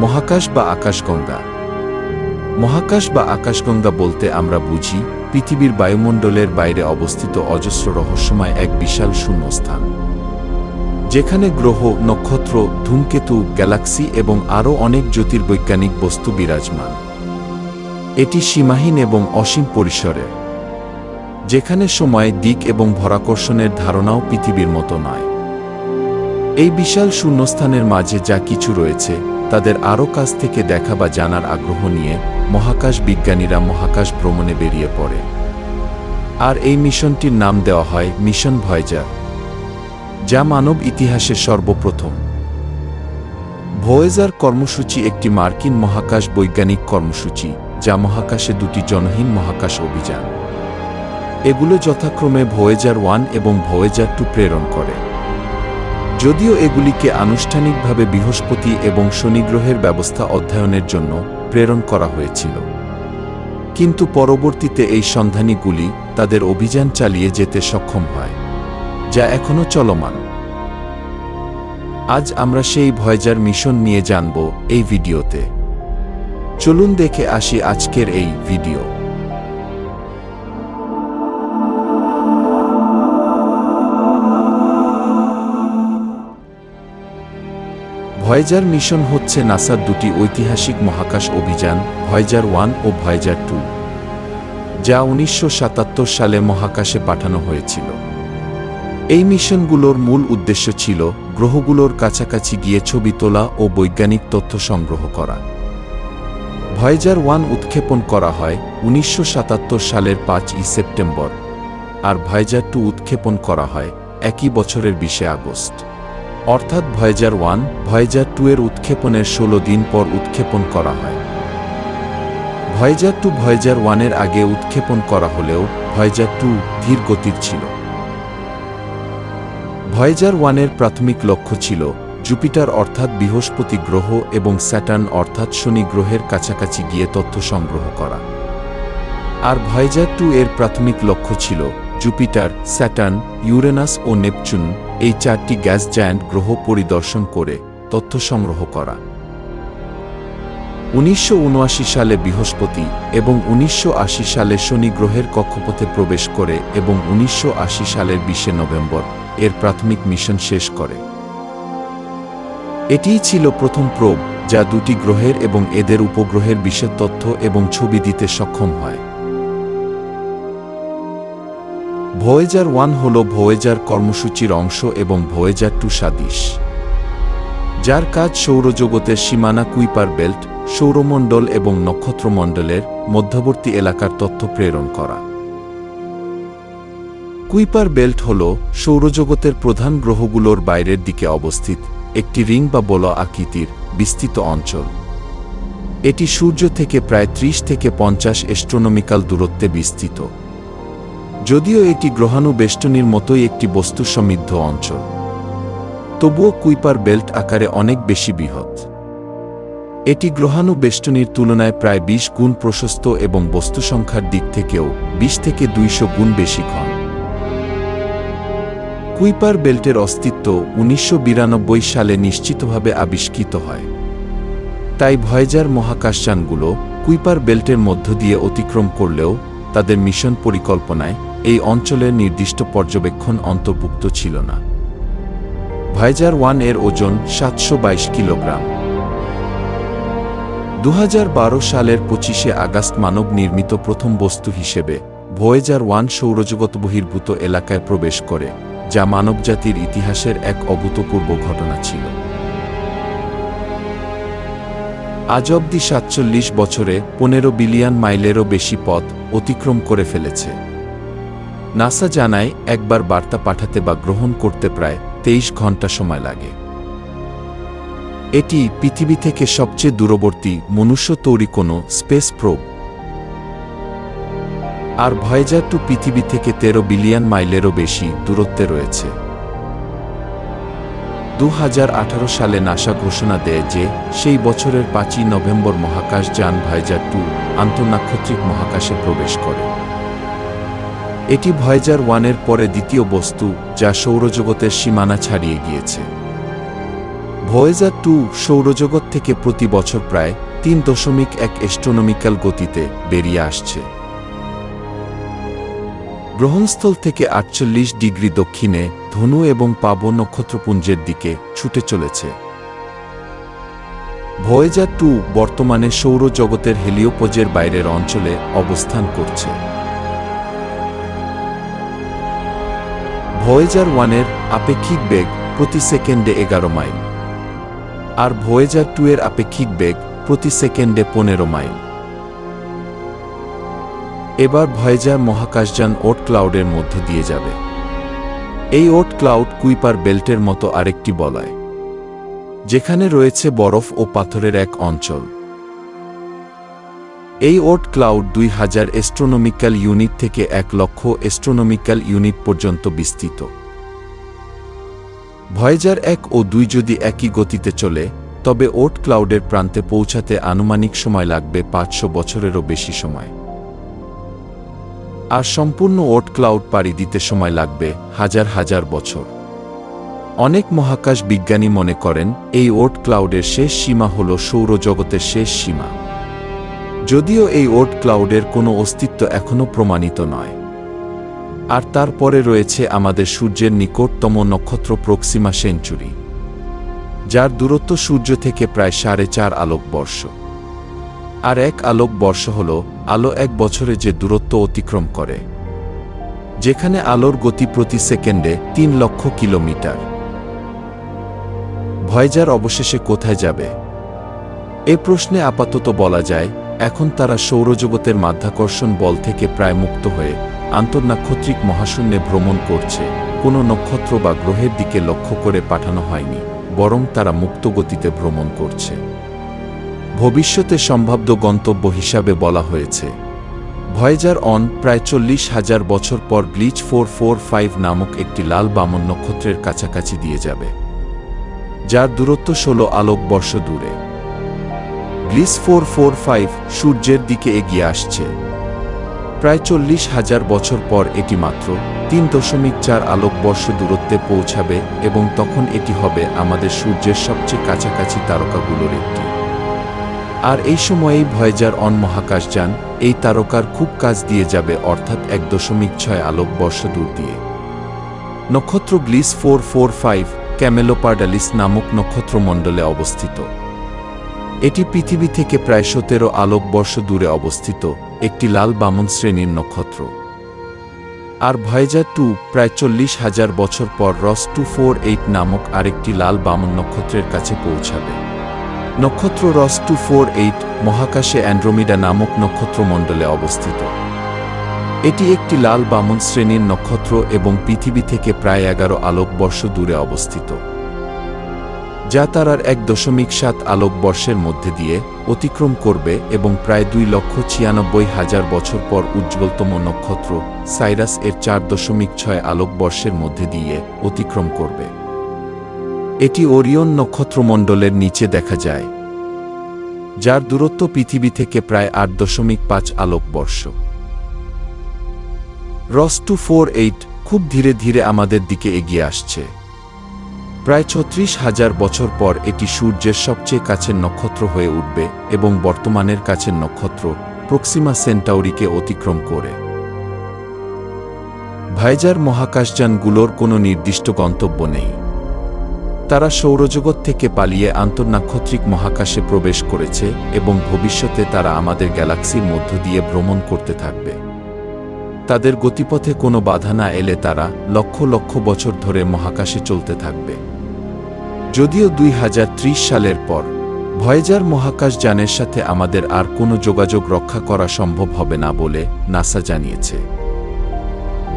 মহাকাশ বা আকাশগঙ্গা। মহাকাশ বা আকাশগঙ্গা বলতে আমরা বুঝি পৃথিবীর বায়ুমণ্ডলের বাইরে অবস্থিত অজস্র রহস্যময় এক বিশাল শূন্যস্থান। যেখানে গ্রহ, নক্ষত্র, ধূমকেতু, গ্যালাক্সি এবং আরও অনেক জ্যোতির্বৈজ্ঞানিক বস্তু বিরাজমান। এটি সীমাহীন এবং অসীম পরিসরে, যেখানে সময়, দিক এবং ভরাকর্ষণের ধারণাও পৃথিবীর মতো নয়। এই বিশাল শূন্যস্থানের মাঝে যা কিছু রয়েছে তাদের আরও কাছ থেকে দেখা বা জানার আগ্রহ নিয়ে মহাকাশ বিজ্ঞানীরা মহাকাশ ভ্রমণে বেরিয়ে পড়ে। আর এই মিশনটির নাম দেওয়া হয় মিশন ভয়েজার, যা মানব ইতিহাসের সর্বপ্রথম। ভয়েজার কর্মসূচি একটি মার্কিন মহাকাশ বৈজ্ঞানিক কর্মসূচি, যা মহাকাশে দুটি জনহীন মহাকাশ অভিযান। এগুলো যথাক্রমে ভয়েজার ওয়ান এবং ভয়েজার টু প্রেরণ করে। যদিও এগুলিকে আনুষ্ঠানিকভাবে বৃহস্পতি এবং শনিগ্রহের ব্যবস্থা অধ্যয়নের জন্য প্রেরণ করা হয়েছিল। কিন্তু পরবর্তীতে এই সন্ধানীগুলি তাদের অভিযান চালিয়ে যেতে সক্ষম হয়, যা এখনও চলমান। আজ আমরা সেই ভয়েজার মিশন নিয়ে জানব এই ভিডিওতে। চলুন দেখে আসি আজকের এই ভিডিও। ভয়েজার মিশন হচ্ছে নাসার দুটি ঐতিহাসিক মহাকাশ অভিযান, ভয়েজার ওয়ান ও ভয়েজার টু, যা উনিশশো সাতাত্তর সালে মহাকাশে পাঠানো হয়েছিল। এই মিশনগুলোর মূল উদ্দেশ্য ছিল গ্রহগুলোর কাছাকাছি গিয়ে ছবি তোলা ও বৈজ্ঞানিক তথ্য সংগ্রহ করা। ভয়েজার ওয়ান উৎক্ষেপণ করা হয় উনিশশো সাতাত্তর সালের পাঁচই সেপ্টেম্বর, আর ভয়েজার টু উৎক্ষেপণ করা হয় একই বছরের বিশে আগস্ট। অর্থাৎ ভয়েজার ওয়ান, ভয়েজার টু এর উৎক্ষেপণের ষোলো দিন পর উৎক্ষেপণ করা হয়। ভয়েজার টু ভয়েজার ওয়ানের আগে উৎক্ষেপণ করা হলেও ভয়েজার টু ধীর গতির ছিল। ভয়েজার ওয়ানের প্রাথমিক লক্ষ্য ছিল জুপিটার অর্থাৎ বৃহস্পতি গ্রহ এবং স্যাটার্ন অর্থাৎ শনি গ্রহের কাছাকাছি গিয়ে তথ্য সংগ্রহ করা। আর ভয়েজার টু এর প্রাথমিক লক্ষ্য ছিল জুপিটার, স্যাটার্ন, ইউরেনাস ও নেপচুন এই চারটি গ্যাস জায়ান্ট গ্রহ পরিদর্শন করে তথ্য সংগ্রহ করা। উনিশশো উনআশি সালে বৃহস্পতি এবং উনিশশো আশি সালে শনি গ্রহের কক্ষপথে প্রবেশ করে এবং উনিশশো আশি সালের বিশে নভেম্বর এর প্রাথমিক মিশন শেষ করে। এটিই ছিল প্রথম প্রোব যা দুটি গ্রহের এবং এদের উপগ্রহের বিশেষ তথ্য এবং ছবি দিতে সক্ষম হয়। ভয়েজার ওয়ান হল ভয়েজার কর্মসূচির অংশ এবং ভয়েজার টু সাদিশ, যার কাজ সৌরজগতের সীমানা কুইপার বেল্ট, সৌরমণ্ডল এবং নক্ষত্রমণ্ডলের মধ্যবর্তী এলাকার তথ্য প্রেরণ করা। কুইপার বেল্ট হল সৌরজগতের প্রধান গ্রহগুলোর বাইরের দিকে অবস্থিত একটি রিং বা বল আকৃতির বিস্তৃত অঞ্চল। এটি সূর্য থেকে প্রায় ত্রিশ থেকে পঞ্চাশ অ্যাস্ট্রোনমিক্যাল দূরত্বে বিস্তৃত। যদিও এটি গ্রহাণু বেষ্টনীর মতোই একটি বস্তু সমৃদ্ধ অঞ্চল। তবুও কুইপার বেল্ট আকারে অনেক বেশি বৃহৎ। এটি গ্রহাণু বেষ্টনীর তুলনায় প্রায় ২০ গুণ প্রশস্ত এবং বস্তু সংখ্যার দিক থেকেও ২০ থেকে দুইশো গুণ বেশি ঘন। কুইপার বেল্টের অস্তিত্ব উনিশশো বিরানব্বই সালে নিশ্চিতভাবে আবিষ্কৃত হয়। তাই ভয়েজার মহাকাশযানগুলো কুইপার বেল্টের মধ্য দিয়ে অতিক্রম করলেও তাদের মিশন পরিকল্পনায় এই অঞ্চলের নির্দিষ্ট পর্যবেক্ষণ অন্তর্ভুক্ত ছিল না। ভাইজার ওয়ানের ওজন সাতশো বাইশ কিলোগ্রাম। দু হাজার বারো সালের পঁচিশে আগস্ট মানব নির্মিত প্রথম বস্তু হিসেবে ভয়েজার ওয়ান সৌরজগৎ বহির্ভূত এলাকায় প্রবেশ করে, যা মানবজাতির ইতিহাসের এক অভূতপূর্ব ঘটনা ছিল। আজ অব্দি সাতচল্লিশ বছরে পনেরো বিলিয়ন মাইলেরও বেশি পথ অতিক্রম করে ফেলেছে। নাসা জানায়, একবার বার্তা পাঠাতে বা গ্রহণ করতে প্রায় তেইশ ঘণ্টা সময় লাগে। এটি পৃথিবী থেকে সবচেয়ে দূরবর্তী মনুষ্য তৈরি কোনো স্পেস প্রোব। আর ভয়েজার টু পৃথিবী থেকে তেরো বিলিয়ন মাইলেরও বেশি দূরত্বে রয়েছে। দু হাজার আঠারো সালে নাসা ঘোষণা দেয় যে সেই বছরের পাঁচই নভেম্বর মহাকাশ যান ভয়েজার টু আন্তঃনাক্ষত্রিক মহাকাশে প্রবেশ করে। এটি ভয়েজার ওয়ানের পরে দ্বিতীয় বস্তু যা সৌরজগতের সীমানা ছাড়িয়ে গিয়েছে। ভয়েজার টু সৌরজগৎ থেকে প্রতি বছর প্রায় তিন দশমিক এক অ্যাস্ট্রোনমিক্যাল গতিতে বেরিয়ে আসছে। গ্রহণস্থল থেকে আটচল্লিশ ডিগ্রি দক্ষিণে ধনু এবং পাব নক্ষত্রপুঞ্জের দিকে ছুটে চলেছে। ভয়েজার টু বর্তমানে সৌরজগতের হেলিওপোজের বাইরের অঞ্চলে অবস্থান করছে। ভয়েজার ওয়ানের আপেক্ষিক বেগ প্রতি সেকেন্ডে এগারো মাইল। আর ভয়েজার টু এর আপেক্ষিক বেগ প্রতি সেকেন্ডে পনেরো মাইল। এবার ভয়েজার মহাকাশযান ওট ক্লাউডের মধ্য দিয়ে যাবে। এই ওট ক্লাউড কুইপার বেল্টের মতো আরেকটি বলয়, যেখানে রয়েছে বরফ ও পাথরের এক অঞ্চল। এই ওট ক্লাউড দুই হাজার অ্যাস্ট্রোনমিক্যাল ইউনিট থেকে এক লক্ষ অ্যাস্ট্রোনমিক্যাল ইউনিট পর্যন্ত বিস্তৃত। ভয়েজার এক ও দুই যদি একই গতিতে চলে, তবে ওট ক্লাউডের প্রান্তে পৌঁছাতে আনুমানিক সময় লাগবে পাঁচশো বছরেরও বেশি সময়। আর সম্পূর্ণ ওট ক্লাউড পাড়ি দিতে সময় লাগবে হাজার হাজার বছর। অনেক মহাকাশ বিজ্ঞানী মনে করেন, এই ওট ক্লাউডের শেষ সীমা হল সৌরজগতের শেষ সীমা। যদিও এই ওট ক্লাউডের কোনো অস্তিত্ব এখনও প্রমাণিত নয়। আর তারপরে রয়েছে আমাদের সূর্যের নিকটতম নক্ষত্র প্রক্সিমা সেঞ্চুরি, যার দূরত্ব সূর্য থেকে প্রায় সাড়ে চার আলোকবর্ষ। আর এক আলোক বর্ষ হল আলো এক বছরে যে দূরত্ব অতিক্রম করে। যেখানে আলোর গতি প্রতি সেকেন্ডে তিন লক্ষ কিলোমিটার। ভয়জার অবশেষে কোথায় যাবে? এ প্রশ্নে আপাতত বলা যায়, এখন তারা সৌরজগতের মাধ্যাকর্ষণ বল থেকে প্রায় মুক্ত হয়ে আন্তর্নাক্ষত্রিক মহাশূন্যে ভ্রমণ করছে। কোনো নক্ষত্র বা গ্রহের দিকে লক্ষ্য করে পাঠানো হয়নি, বরং তারা মুক্ত গতিতে ভ্রমণ করছে। ভবিষ্যতে সম্ভাব্য গন্তব্য হিসাবে বলা হয়েছে। ভয়েজার অন প্রায় চল্লিশ হাজার বছর পর ব্লিচ ফোর ফোর ফাইভ নামক একটি লাল বামন নক্ষত্রের কাছাকাছি দিয়ে যাবে, যার দূরত্ব ষোলো আলোকবর্ষ দূরে। গ্লিস ফোর ফোর ফাইভ সূর্যের দিকে এগিয়ে আসছে। প্রায় চল্লিশ হাজার বছর পর এটি মাত্র তিন দশমিক চার আলোকবর্ষ দূরত্বে পৌঁছাবে এবং তখন এটি হবে আমাদের সূর্যের সবচেয়ে কাছাকাছি তারকাগুলোর একটি। আর এই সময়েই ভয়েজার অন মহাকাশযান এই তারকার খুব কাজ দিয়ে যাবে অর্থাৎ এক দশমিক ছয় আলোকবর্ষ দূর দিয়ে। নক্ষত্র Gliese four four five Camelopardalis নামক নক্ষত্রমণ্ডলে অবস্থিত। এটি পৃথিবী থেকে প্রায় সতেরো আলোকবর্ষ দূরে অবস্থিত, একটি লাল বামন শ্রেণির নক্ষত্র। আর ভয়েজার টু প্রায় চল্লিশ হাজার বছর পর রস টু ফোর এইট নামক আরেকটি লাল বামন নক্ষত্রের কাছে পৌঁছাবে। নক্ষত্র রস টু ফোর এইট মহাকাশে অ্যান্ড্রোমিডা নামক নক্ষত্রমণ্ডলে অবস্থিত। এটি একটি লাল বামন শ্রেণির নক্ষত্র এবং পৃথিবী থেকে প্রায় এগারো আলোকবর্ষ দূরে অবস্থিত, যা তারার এক দশমিক সাত আলোকবর্ষের মধ্যে দিয়ে অতিক্রম করবে এবং প্রায় দুই লক্ষ ছিয়ানব্বই হাজার বছর পর উজ্জ্বলতম নক্ষত্র সাইরাস এর চার দশমিক ছয় আলোকবর্ষের মধ্যে দিয়ে অতিক্রম করবে। এটি ওরিয়ন নক্ষত্রমণ্ডলের নিচে দেখা যায়, যার দূরত্ব পৃথিবী থেকে প্রায় আট দশমিক পাঁচ আলোকবর্ষ। রস টু ফোর এইট খুব ধীরে ধীরে আমাদের দিকে এগিয়ে আসছে। প্রায় ছত্রিশ হাজার বছর পর এটি সূর্যের সবচেয়ে কাছের নক্ষত্র হয়ে উঠবে এবং বর্তমানের কাছের নক্ষত্র প্রক্সিমা সেন্টাউরিকে অতিক্রম করে। ভাইজার মহাকাশযানগুলোর কোনো নির্দিষ্ট গন্তব্য নেই। তারা সৌরজগৎ থেকে পালিয়ে আন্তর্নাক্ষত্রিক মহাকাশে প্রবেশ করেছে এবং ভবিষ্যতে তারা আমাদের গ্যালাক্সির মধ্য দিয়ে ভ্রমণ করতে থাকবে। তাদের গতিপথে কোনো বাধা না এলে তারা লক্ষ লক্ষ বছর ধরে মহাকাশে চলতে থাকবে। যদিও দুই হাজার ত্রিশ সালের পর, ভয়েজার মহাকাশ যানের সাথে আমাদের আর কোনো যোগাযোগ রক্ষা করা সম্ভব হবে না বলে নাসা জানিয়েছে।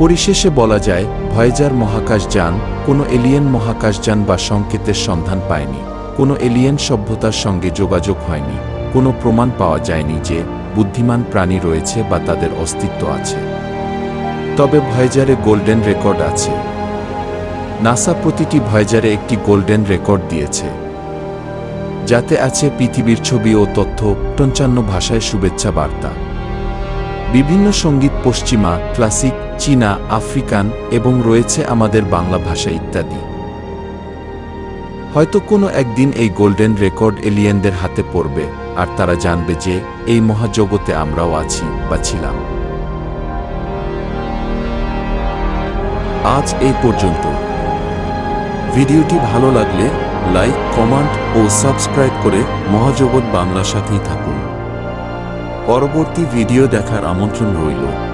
পরিশেষে বলা যায়, ভয়েজার মহাকাশ যান কোনো এলিয়েন মহাকাশযান বা সংকেতের সন্ধান পায়নি। কোনো এলিয়েন সভ্যতার সঙ্গে যোগাযোগ হয়নি। কোনো প্রমাণ পাওয়া যায়নি যে বুদ্ধিমান প্রাণী রয়েছে বা তাদের অস্তিত্ব আছে। তবে ভয়েজারে গোল্ডেন রেকর্ড আছে। নাসা প্রতিটি ভয়েজারে একটি গোল্ডেন রেকর্ড দিয়েছে। যাতে আছে পৃথিবীর ছবি ও তথ্য, পঞ্চান্ন ভাষায় শুভেচ্ছা বার্তা। বিভিন্ন সংগীত পশ্চিমা, ক্লাসিক, চীনা, আফ্রিকান এবং রয়েছে আমাদের বাংলা ভাষা ইত্যাদি। হয়তো কোনো একদিন এই গোল্ডেন রেকর্ড এলিয়েনদের হাতে পড়বে, আর তারা জানবে যে এই মহাজগতে আমরাও আছি বা ছিলাম। আজ এই পর্যন্ত। ভিডিওটি ভালো লাগলে লাইক, কমেন্ট ও সাবস্ক্রাইব করে মহাজগৎ বাংলার সাথেই থাকুন। পরবর্তী ভিডিও দেখার আমন্ত্রণ রইল।